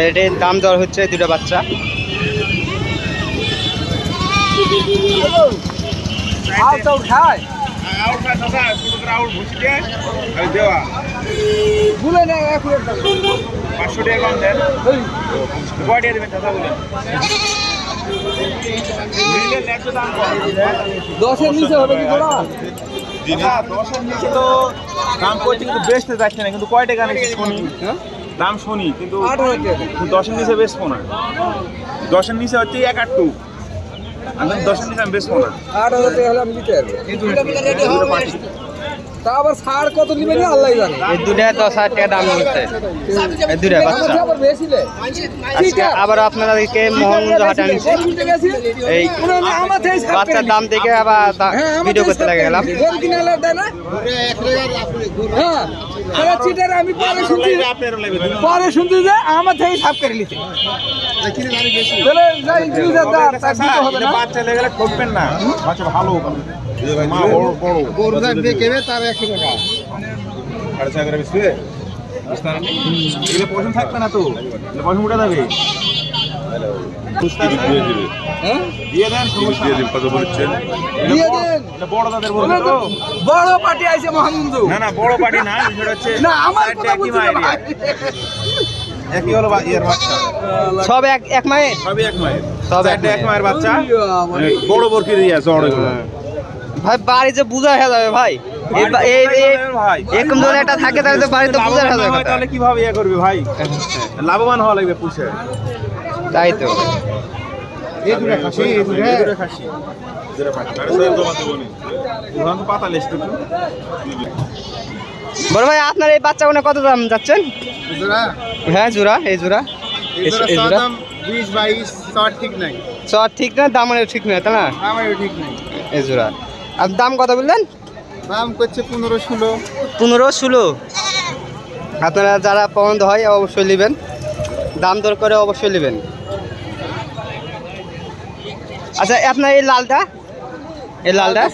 এটির দাম দর হচ্ছে দুটো বাচ্চা। পাঁচশো টাকা কম দেন। কয় টাকা দেবেন দাদা বলেন। দশের নিচে হবে কি নিচে তো দাম করছি কিন্তু বেচতে যাচ্ছে না কিন্তু কয় টাকা নিচ্ছে শুনি? দাম শুনি কিন্তু দশের নিচে বেচবো না দশের নিচে হচ্ছে এক আটটু আমি দশের নিচে আমি বেচবো না আট হাজার টাকা হলে আমি দিতে পারব তা আবার সার কত নিবে না আল্লাহ জানে। এই দুটা দশ হাজার টাকা দাম হচ্ছে এই দুটা বাচ্চা। আবার বেশি লে আজকে আবার আপনাদেরকে মোহনগঞ্জ হাটে আনছি। এই বাচ্চার দাম দেখে আবার ভিডিও করতে লাগে গেলাম। হ্যাঁ। আরে চিটার আমি পরে শুনছি পরে শুনছি যে আমার থেকে সাফ করে নিতে তাহলে যাই ইংলিশের দাম তার দিতে হবে না। বাচ্চা লেগে গেলে ঠকবেন না। বাচ্চা ভালো মা বড় বড়। গরু থাকবে কেবে তার একশো টাকা সাড়ে ছয় করে বেশি বুঝতে পারেন এগুলো পয়সা থাকবে না তো। পয়সা উঠে যাবে। আছে সব এক মায়ের? সব এক মায়ের। বাচ্চা বড় এগুলো ভাই, বাড়ি যে বুঝা হয়ে যাবে ভাই। একটা থাকে বাড়িতে তাহলে কীভাবে করবে ভাই লাভবান হওয়া লাগবে পুষে। তাই তো। বড় ভাই আপনার এই বাচ্চাগুলো কত দাম যাচ্ছেন? হ্যাঁ জোড়া এই জোড়া। এই- জোড়া বিশ বাইশ ষাট ঠিক নাই। ঠিক না ঠিক না তাই না? আমারও ঠিক নাই। এই জোড়া। আর দাম কত বললেন? দাম করছে পনেরো ষোলো। পনেরো ষোলো। আপনারা যারা পছন্দ হয় অবশ্যই নেবেন। দাম দর করে অবশ্যই নেবেন। আচ্ছা আপনার এই লালটা? এই লালটা?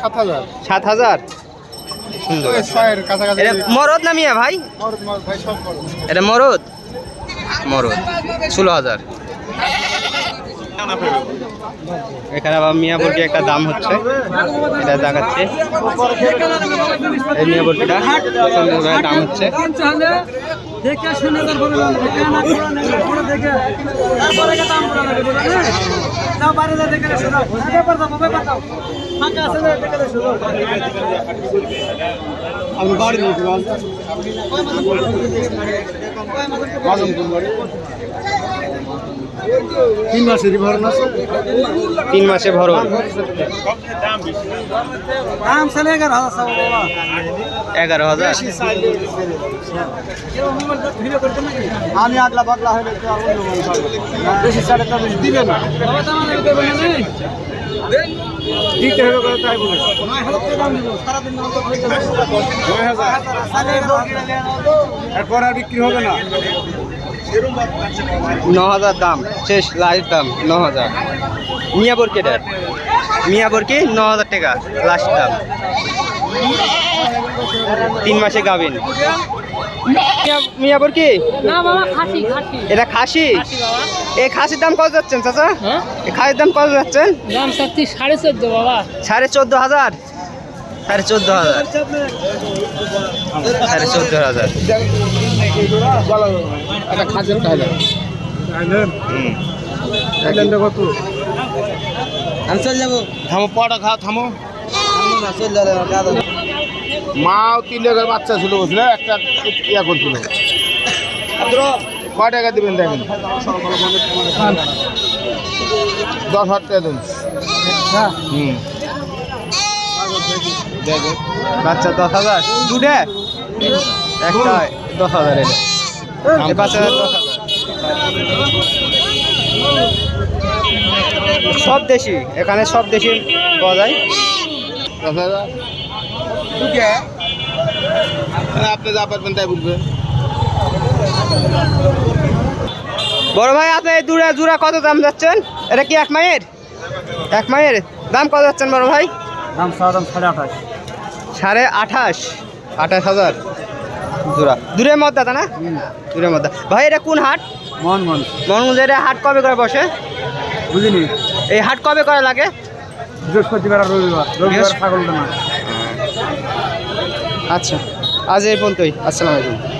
সাত হাজার। সাত হাজার? মরদ না মিয়া ভাই? এটা মরদ? মরদ। ষোলো হাজার। এখানে আবার মিয়া বলকি একটা দাম হচ্ছে। এটা দেখাচ্ছে। এই মিয়া বলকিটা দাম হচ্ছে। দেখে শুনে তারপরে বলব। কেন না করা নেই, করে দেখে। তারপরে গিয়ে দাম করা লাগবে, বুঝলে? যাও বাইরে যাও, দেখে এসো, যাও। হ্যাঁ, ব্যাপার দাও, ব্যাপার দাও। ফাঁকা আছে না, দেখে এসো, যাও। তিন মাসেরই ভরণ আছে তিন মাসে ভরণ দাম ছেলে এগারো হাজার। এগারো হাজার? আমি আগলা পাগলা হলে। বেশি সাড়ে তো বেশি দিবে না? দিতে হবে তাই বলে। এরপর আর বিক্রি হবে না ন হাজার দাম শেষ লাস্ট দাম ন হাজার মিয়া বরকিটার মিয়া বরকি ন হাজার টাকা লাস্ট দাম। তিন মাসে গাবেন। মিয়া- মিয়া বরকি? না বাবা খাসি খাসি। এটা খাসি? এই খাসির দাম কত যাচ্ছেন চাচা? হ্যাঁ? এই খাসির দাম কত যাচ্ছেন? দাম সাড়ে চোদ্দ বাবা। সাড়ে চোদ্দ হাজার? সাড়ে চোদ্দ হাজার। সাড়ে চোদ্দ হাজার। হুম। আমি চলে যাব। থামো পড়া খা থামো। মাও তিন টাকার বাচ্চা ছিল বুঝলে একটা ইয়া করছিল। কয় টাকা দিবেন দেখেন? দশ হাজার টাকা দেন। হুম। দেখেন বাচ্চা দশ হাজার? দুটে? একটা দশ হাজার এটা এই বাচ্চাটা দশ হাজার। সব দেশি এখানে সব দেশি পাওয়া যায়। দশ হাজার। আপনি যা পারবেন তাই বুঝবেন বড় ভাই আপনি এই দুরা জুরা কত দাম যাচ্ছেন? এটা কি এক মায়ের এক মায়ের দাম কত যাচ্ছেন বড় ভাই? দাম সাড়ে আঠাশ। সাড়ে আঠাশ। আঠাশ হাজার। জোড়া। দূরের মধ্যে দাদা না? দূরের মধ্যে। ভাই এটা কোন হাট? মোহনগঞ্জ মোহনগঞ্জের এটা হাট কবে করে বসে? বুঝিনি। এই হাট কবে করে লাগে? বৃহস্পতিবার আর রবিবার। রবিবার বৃহস্প- ছাগলটা না আচ্ছা। আজ এই পর্যন্তই। আসসালামু আলাইকুম।